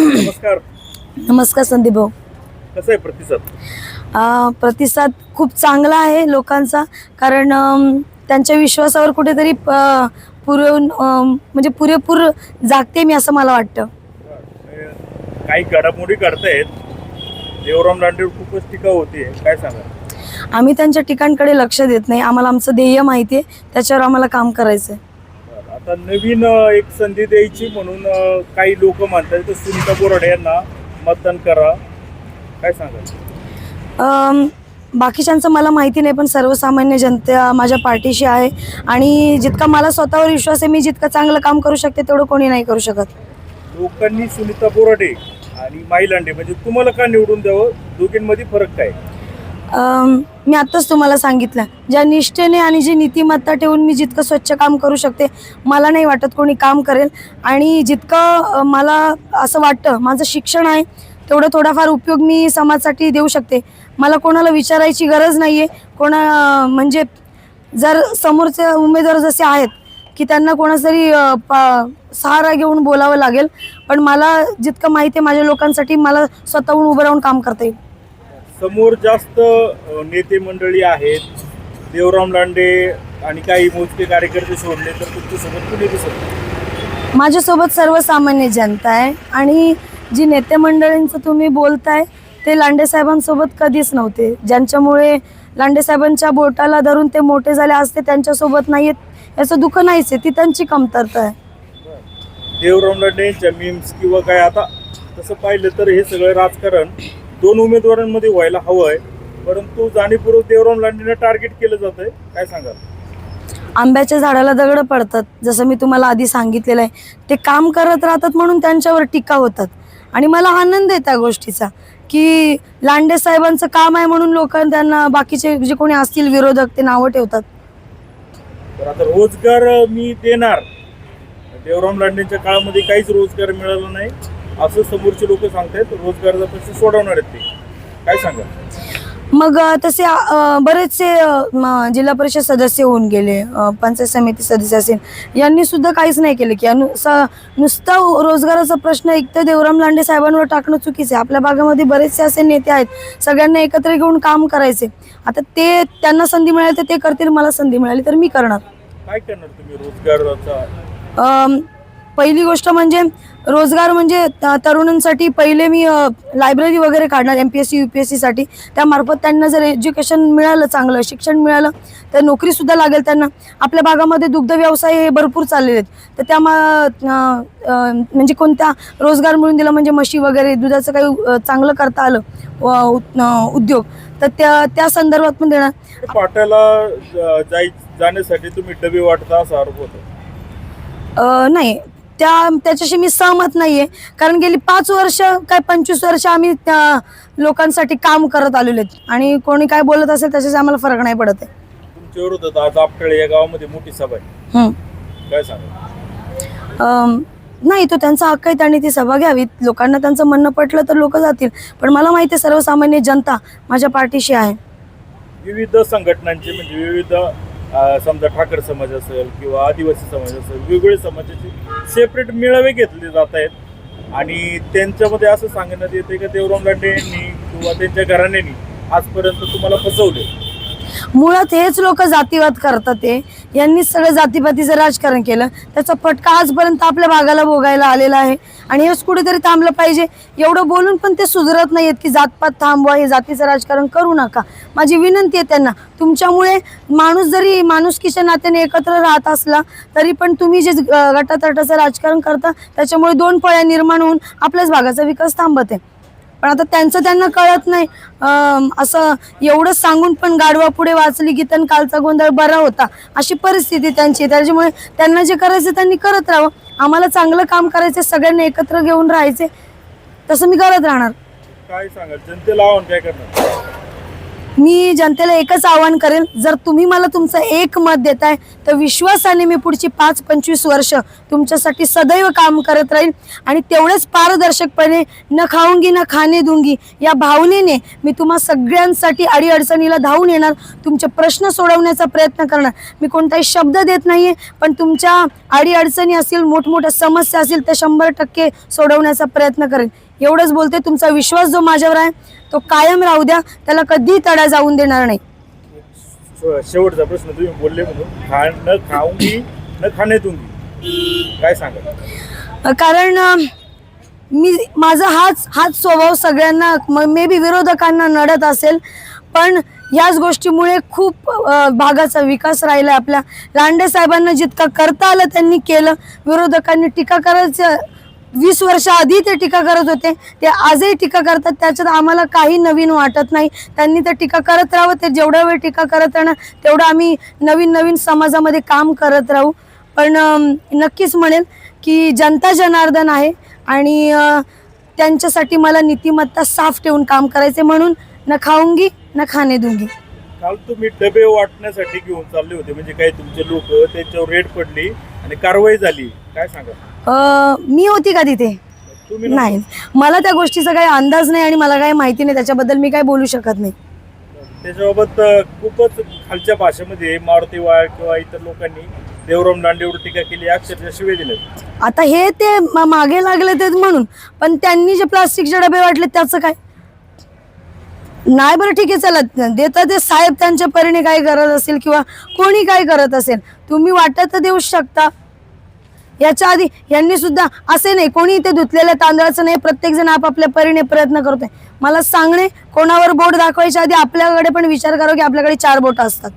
नमस्कार. नमस्कार संदीप भाऊ. कसं आहे प्रतिसाद? प्रतिसाद खूप चांगला आहे लोकांचा कारण त्यांच्या विश्वासावर कुठेतरी पुरवून म्हणजे पुरेपूर जागते मी असं मला वाटतं. काही घडामोडी घडतायत. देवराम लांडेवर खूपच टीका होती काय सांगा आम्ही त्यांच्या ठिकाणकडे लक्ष देत नाही. आम्हाला आमचं ध्येय माहिती आहे त्याच्यावर आम्हाला काम करायचं आहे आता नवीन एक संधी द्यायची म्हणून काही लोक म्हणतात तर सुनीता बोराडे यांना मतदान करा. काय सांगा अम, बाकीच्यांचं मला माहिती नाही पण सर्वसामान्य जनता माझ्या पाठीशी आहे. आणि जितका मला स्वतःवर विश्वास आहे मी जितकं चांगलं काम करू शकते तेवढं कोणी नाही करू शकत. लोकांनी सुनीता बोराडे आणि माई लांडे म्हणजे तुम्हाला का निवडून द्यावं? दोघींमध्ये फरक काय? मी आत्ताच तुम्हाला सांगितलं ज्या निष्ठेने आणि जी नीतिमत्ता ठेवून मी जितकं स्वच्छ काम करू शकते मला नाही वाटत कोणी काम करेल. आणि जितकं मला असं वाटतं माझं शिक्षण आहे तेवढं थोडाफार उपयोग मी समाजासाठी देऊ शकते. मला कोणाला विचारायची गरज नाही आहे कोणा म्हणजे जर समोरचे उमेदवार जसे आहेत की त्यांना कोणातरी पा- सहारा घेऊन बोलावं लागेल. पण मला जितकं माहिती आहे माझ्या लोकांसाठी मला स्वतःहून उभं राहून काम करता येईल. समोर जास्त नेते मंडळी आहेत. देवराम लांडे आणि काही मोजके कार्यकर्ते सोडले तर तुमच्यासोबत कुणी दिसत. माझ्यासोबत सर्वसामान्य जनता आहे आणि जी नेते मंडळींचं तुम्ही बोलताय ते लांडे साहेबांसोबत कधीच नव्हते. ज्यांच्यामुळे लांडे साहेबांच्या बोटाला धरून ते मोठे झाले असते त्यांच्यासोबत नाही आहेत याचं दुःख नाहीच आहे. ती त्यांची कमतरता आहे. देवराम लांडे किंवा काय आता तसं पाहिलं तर हे सगळं राजकारण दोन उमेदवारांमध्ये व्हायला हवं आहे परंतु जाणीवपूर्वक देवराम लांडेंना टार्गेट केलं जात आहे काय सांगाल? आंब्याच्या झाडाला दगड पडतात जसं मी तुम्हाला आधी सांगितलेलं आहे. ते काम करत राहतात म्हणून त्यांच्यावर टीका होतात. आणि मला आनंद आहे त्या गोष्टीचा की लांडे साहेबांचं काम आहे म्हणून लोक त्यांना बाकीचे जे कोणी असतील विरोधक ते नावं ठेवतात. तर आता रोजगार मी देणार. देवराम लांडेंच्या काळामध्ये काहीच रोजगार मिळाला नाही. असं समोरचे लोक सांगतायत रोजगाराचा प्रश्न सोडवणार आहेत ते. काय सांगा? मग तसे बरेचसे जिल्हा परिषद सदस्य होऊन गेले पंचायत समिती सदस्य असेल यांनी सुद्धा काहीच नाही केलं की नुसता रोजगाराचा प्रश्न एक तर देवराम लांडे साहेबांवर टाकणं चुकीचं आहे. आपल्या भागामध्ये बरेचसे असे नेते आहेत सगळ्यांना एकत्र घेऊन काम करायचे. आता ते त्यांना संधी मिळाली तर ते करतील मला संधी मिळाली तर मी करणार. काय करणार तुम्ही रोजगाराचा? पहिली गोष्ट म्हणजे रोजगार म्हणजे तरुणांसाठी पहिले मी लायब्ररी वगैरे काढणार M P S C U P S सीसाठी त्यामार्फत त्यांना जर एज्युकेशन मिळालं चांगलं शिक्षण मिळालं तर नोकरीसुद्धा लागेल त्यांना. आपल्या भागामध्ये दुग्ध व्यवसाय हे भरपूर चाललेले आहेत. तर त्या म्हणजे कोणत्या रोजगार मिळून दिला म्हणजे म्हशी वगैरे दुधाचं काही चांगलं करता आलं उद्योग. तर त्या त्या संदर्भात पण देणार. पाट्याला जाण्यासाठी तुम्ही डबे वाटता असा आरोप होतो नाही. त्या त्याच्याशी मी सहमत नाहीये. कारण गेली पाच वर्ष काय पंचवीस वर्ष आम्ही त्या लोकांसाठी काम करत आलेलो आहेत. आणि कोणी काय बोलत असेल त्याच्याशी आम्हाला फरक नाही पडत आहे. तुमच्या विरोधात आज आपटळे या गावामध्ये मोठी सभा आहे. हम्म. काय सांगा अम, नाही तो त्यांचा हक्क आहे त्यांनी ती सभा घ्यावी. लोकांना त्यांचं म्हणणं पटलं तर लोक जातील. पण मला माहिती आहे सर्वसामान्य जनता माझ्या पाठीशी आहे. विविध संघटनांचे म्हणजे विविध समजा ठाकर समाज असेल किंवा आदिवासी समाज असेल वेगवेगळे समाजाचे सेपरेट मेळावे घेतले जात आहेत. आणि त्यांच्यामध्ये असं सांगण्यात येते का देवराम लांडे यांनी किंवा त्यांच्या घराण्यानी आजपर्यंत तुम्हाला फसवले मुळात हेच लोक जातीवाद करतात ते यांनी सगळं जातीपातीचं राजकारण केलं. त्याचा फटका आजपर्यंत आपल्या भागाला भोगायला आलेला आहे. आणि हेच कुठेतरी थांबलं पाहिजे. एवढं बोलून पण ते सुधरत नाहीत की जातपात थांबवा हे जातीचं राजकारण करू नका. माझी विनंती आहे त्यांना तुमच्यामुळे माणूस जरी माणुसकीच्या नात्याने एकत्र राहत असला तरी पण तुम्ही जे गटातटाचं राजकारण करता त्याच्यामुळे दोन पळ्या निर्माण होऊन आपल्याच भागाचा विकास थांबत आहे. पण आता त्यांचं त्यांना कळत नाही. असं एवढं सांगून पण गाडवा पुढे वाचली की त्यांना कालचा गोंधळ बरा होता. अशी परिस्थिती त्यांची त्याच्यामुळे त्यांना जे करायचं त्यांनी करत राहावं. आम्हाला चांगलं काम करायचं सगळ्यांनी एकत्र घेऊन राहायचे तसं मी करत राहणार. काय सांगाल? जनतेला आव्हान काय करणार? मी जनतेला एकच आवाहन करेन जर तुम्ही मला तुमचं एक मत देताय तर विश्वासाने मी पुढची पाच पंचवीस वर्ष तुमच्यासाठी सदैव काम करत राहील आणि तेवढेच पारदर्शकपणे न खाऊंगी न खाणे दुंगी या भावनेने मी तुम्हा सगळ्यांसाठी अडीअडचणीला धावून येणार तुमचे प्रश्न सोडवण्याचा प्रयत्न करणार. मी कोणताही शब्द देत नाहीये पण तुमच्या अडीअडचणी असतील मोठमोठ्या समस्या असतील त्या शंभर टक्के सोडवण्याचा प्रयत्न करेन. एवढंच बोलते तुमचा विश्वास जो माझ्यावर आहे तो कायम राहू द्या त्याला कधी तडा जाऊन देणार नाही. शेवटचा प्रश्न तुम्ही बोलले म्हणून खा न खाऊंगी न खाणे दूंगी काय सांगा कारण मी माझा हाच हाच स्वभाव सगळ्यांना मे बी विरोधकांना नडत असेल पण याच गोष्टीमुळे खूप भागाचा विकास राहिला आपल्या. लांडे साहेबांना जितका करता आलं त्यांनी केलं विरोधकांनी टीका करायचं वीस वर्ष आधी ते टीका करत होते. ते आजही टीका करतात. त्याच्यात आम्हाला काही नवीन वाटत नाही. त्यांनी ते टीका करत राहावं. ते जेवढ्या वेळ टीका करत राहणार तेवढं आम्ही नवीन नवीन समाजामध्ये काम करत राहू. पण नक्कीच म्हणेल की जनता जनार्दन आहे आणि त्यांच्यासाठी मला नीतिमत्ता साफ ठेवून काम करायचे म्हणून न खाऊंगी न खाणे दुंगी. काल तुम्ही डबे वाटण्यासाठी घेऊन चालले होते. म्हणजे काही तुमचे लोक त्याच्यावर रेड पडली आणि कारवाई झाली. काय सांगा अं, मी होती का तिथे. नाही. मला त्या गोष्टीचा काही अंदाज नाही आणि मला काही माहिती नाही. त्याच्याबद्दल मी काही बोलू शकत नाही. त्याच्याबाबत अ, खूपच खालच्या भाषेमध्ये मारुती वाळ किंवा इतर लोकांनी देवराम दांडेवर टीका केली अक्षरशः शिवे दिले. आता हे ते मा- मागे लागले ते म्हणून. पण त्यांनी जे प्लास्टिकचे डबे वाटले त्याचं काय? नाही बरं ठीक आहे चला. देतात ते साहेब त्यांच्या परीने काय करत असेल किंवा कोणी काय करत असेल तुम्ही वाटत तर देऊच शकता. याच्या आधी यांनी सुद्धा असे नाही कोणी इथे धुतलेल्या तांदळाचं नाही प्रत्येक जण आपापल्या परीने प्रयत्न करतोय. मला सांगणे कोणावर बोट दाखवायच्या आधी आपल्याकडे पण विचार करा की आपल्याकडे चार बोट असतात.